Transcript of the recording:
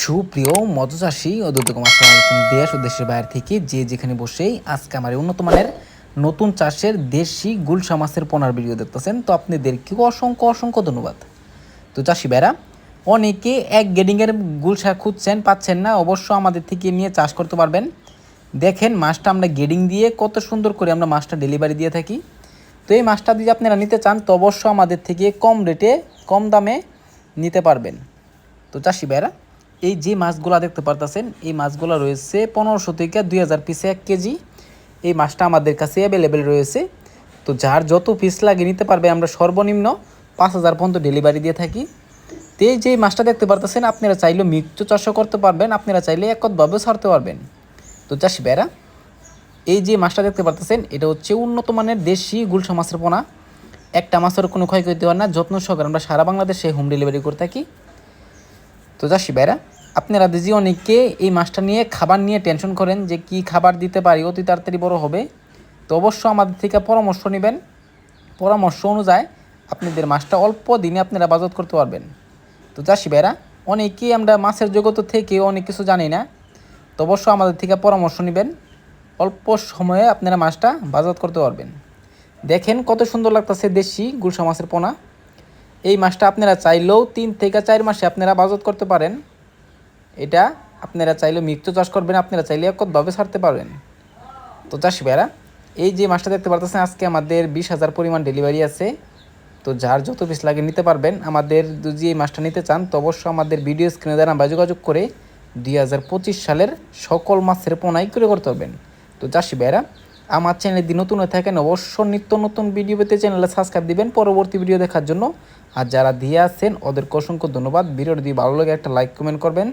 সুপ্রিয় মৎস্যচাষী ও দুর্গম আসসালামাইকুম দেশ ও দেশের বাইরে থেকে যে যেখানে বসেই আজকে আমার উন্নত মানের নতুন চাষের দেশি গুলশা মাছের পোনার ভিডিও দেখতেছেন, তো আপনাদেরকে অসংখ্য অসংখ্য ধন্যবাদ। তো চাষি ভাইরা, অনেকে এক গেডিংয়ের গুলশা খুঁজছেন, পাচ্ছেন না, অবশ্য আমাদের থেকে নিয়ে চাষ করতে পারবেন। দেখেন মাছটা আমরা গেডিং দিয়ে কত সুন্দর করে আমরা মাছটা ডেলিভারি দিয়ে থাকি। তো এই মাছটা যদি আপনারা নিতে চান, তো অবশ্য আমাদের থেকে কম রেটে, কম দামে নিতে পারবেন। তো চাষি ভাইরা এই যে মাছগুলো দেখতে পারতেছেন, এই মাছগুলো রয়েছে পনেরোশো থেকে দুই হাজার পিসে এক কেজি। এই মাছটা আমাদের কাছে অ্যাভেলেবেল রয়েছে। তো যার যত পিস লাগে নিতে পারবে, আমরা সর্বনিম্ন পাঁচ হাজার পর্যন্ত ডেলিভারি দিয়ে থাকি। তো এই যে মাছটা দেখতে পারতেছেন, আপনারা চাইলে মিক্স চাষও করতে পারবেন, আপনারা চাইলে একতভাবে ছাড়তে পারবেন। তো চাষি বেড়া এই যে মাছটা দেখতে পারতেছেন, এটা হচ্ছে উন্নত মানের দেশি গুলশা মাছের পোনা। একটা মাছের কোনো ক্ষয়ক্ষতি হয় না, যত্ন সহকারে আমরা সারা বাংলাদেশে হোম ডেলিভারি করে থাকি। তো চাষি ভাইরা আপনারা যে অনেকে এই মাছটা নিয়ে খাবার নিয়ে টেনশন করেন যে কি খাবার দিতে পারি, অতি তাড়াতাড়ি বড় হবে। তো অবশ্য আমাদের থেকে পরামর্শ নেবেন। পরামর্শ অনুযায়ী আপনাদের মাছটা অল্প দিনে আপনারা বাজত করতে পারবেন। তো চাষি ভাইরা, অনেকেই আমরা মাছের জগত থেকে অনেক কিছু জানি না। তো অবশ্য আমাদের থেকে পরামর্শ নেবেন। অল্প সময়ে আপনারা মাছটা বাজাত করতে পারবেন। দেখেন কত সুন্দর লাগতেছে দেশি গুলশা মাছের পোনা। এই মাছটা আপনারা চাইলেও তিন থেকে চার মাসে আপনারা বাজত করতে পারেন। এটা আপনারা চাইলে মিক্ত চাষ করবেন, আপনারা চাইলে একতভাবে ছাড়তে পারবেন। তো চাষি ভাইরা এই যে মাছটা দেখতে পারতেছেন, আজকে আমাদের বিশ হাজার পরিমাণ ডেলিভারি আছে। তো যার যত পিস লাগে নিতে পারবেন, আমাদের যদি এই মাছটা নিতে চান, তো অবশ্যই আমাদের ভিডিও স্ক্রিনে দ্বারা আমরা যোগাযোগ করে দুই হাজার পঁচিশ সালের সকল মাছের পোনাই করে করতে পারবেন। তো চাষি ভাইরা আমার চ্যানেলে যদি নতুন হয়ে থাকেন অবশ্য নিত্য নতুন ভিডিও পেতে চ্যানেলে সাবস্ক্রাইব দিবেন পরবর্তী ভিডিও দেখার জন্য। আর যারা দিয়ে আছেন, ওদেরকে অসংখ্য ধন্যবাদ। ভিডিওটি যদি ভালো লাগে, একটা লাইক কমেন্ট করবেন।